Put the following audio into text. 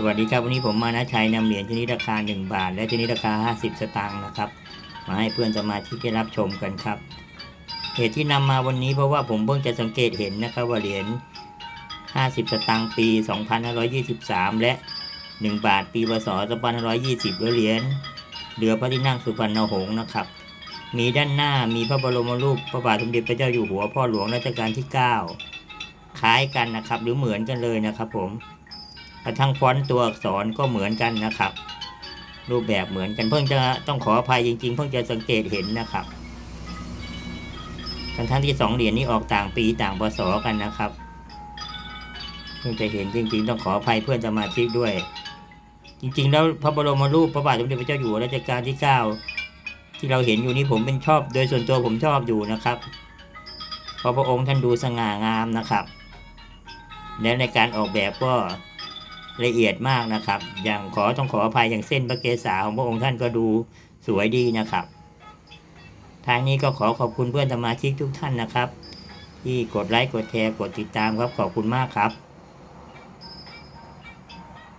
สวัสดีครับ วันนี้ผมมานะชัยนำเหรียญชนิดราคา 1 บาท และชนิดราคา 50 สตางค์นะครับ มาให้เพื่อนสมาชิกได้รับชมกันครับเหตุที่นำมาวันนี้เพราะว่าผมเพิ่งจะสังเกตเห็นนะครับว่าเหรียญ 50 สตางค์ปี 2523 และ 1 บาทปีพศ2520และเหรียญเรือพระที่นั่งสุพรรณหงษ์นะครับ มีด้านหน้ามีพระบรมรูปพระบาทสมเด็จพระเจ้าอยู่หัวพ่อหลวงรัชกาลที่ 9 คล้ายกันนะครับ หรือเหมือนกันเลยนะครับผม กระทั่งฟอนต์ตัวอักษรก็เหมือนกันนะครับ รูปแบบเหมือนกันเพิ่งจะต้องขออภัยจริง ๆ เพิ่งจะสังเกตเห็นนะครับทั้งทั้งที่สองเหรียญนี้ออกต่างปีต่างพศกันนะครับเพิ่งจะเห็นจริง ๆ ต้องขออภัยเพื่อนสมาชิกด้วย จริง ๆ แล้วพระบรมรูปพระบาทสมเด็จพระเจ้าอยู่หัวรัชกาลที่เก้าที่เราเห็นอยู่นี้ผมเป็นชอบโดยส่วนตัวผมชอบอยู่นะครับเพราะพระองค์ท่านดูสง่างามนะครับ และในการออกแบบก็ ละเอียดมากนะครับ อย่างขอต้องขออภัยอย่างเส้นพระเกศาของพระองค์ท่านก็ดูสวยดีนะครับทางนี้ก็ขอขอบคุณเพื่อนสมาชิกทุกท่านนะครับ ที่กดไลค์กดแชร์กดติดตามครับขอบคุณมากครับ